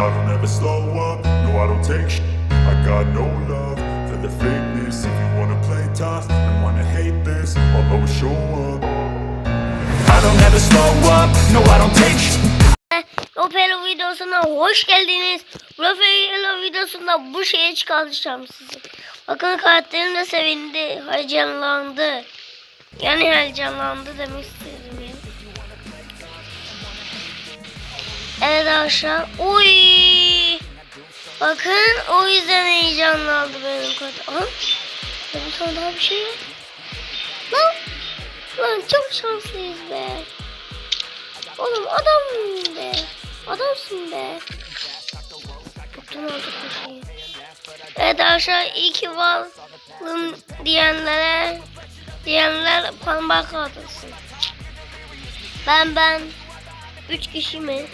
I don't ever slow up, no I don't take sh- I got no love for the fakeness. If you wanna play tough and wanna hate this I'll always show up. I don't ever slow up, no I don't take sh- Opera videosuna hoş geldiniz. Opera videosunda bu şeye çıkartacağım sizi. Bakın karakterim de sevindi, heyecanlandı. Yani heyecanlandı demek istedim arkadaşlar. Uy. Bakın o yüzden heyecanlandı benim karakterim. Aha. Bir tane daha bir şey yok. Lan. Lan çok şanslıyız be. Oğlum adam be. Adamsın be. Bıktım artık bu şeyi. Evet arkadaşlar iyi ki varım diyenlere diyenler parmak kaldırsın. Ben ben üç kişi mi?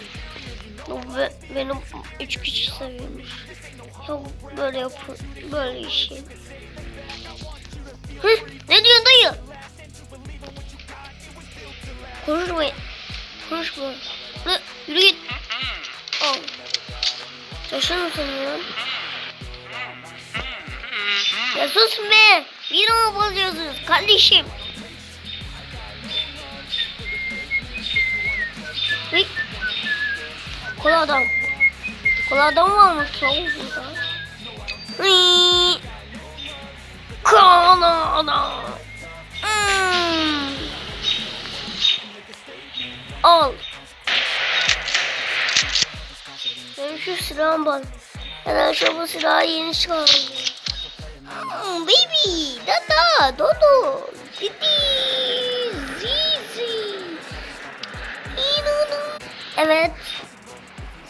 Be- benim üç kişi seviyormuş. Ya böyle yapın böyle işi. Hı, ne diyorsun dayı? Konuşmayın. Konuşma. Ne? Yürü git. Al. Taşır mısın ya? Ya sus be. Bir ona bozuyorsunuz kardeşim. Hıy. Kola adam. Kola adam varmış soğuk burada. Kola adam. Al. Benim şu silahım var. Arkadaşlar bu silahı yeni çıkardım. Hmm, baby, dada, dodo, didi,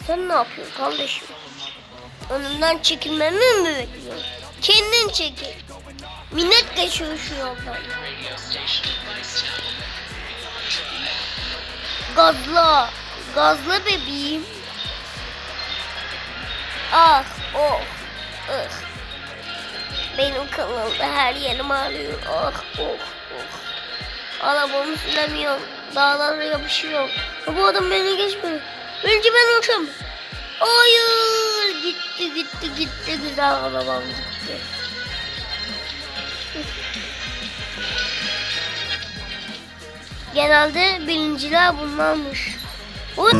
Sen ne yapıyorsun kardeşim? Önümden çekilmemi mi bekliyorsun? Kendin çekil. Minnet geçiyor şu yoldan. Gazla. Gazla bebeğim. Ah, oh, ıh. Benim kanalda her yerim ağrıyor. Ah, oh, oh. Arabamı süremiyorum. Dağlara yapışıyorum. Bu adam beni geçmiyor. Önce ben uçam. Hayır, gitti, gitti, gitti. Güzel arabam gitti. Genelde birinciler bunlarmış. Uy.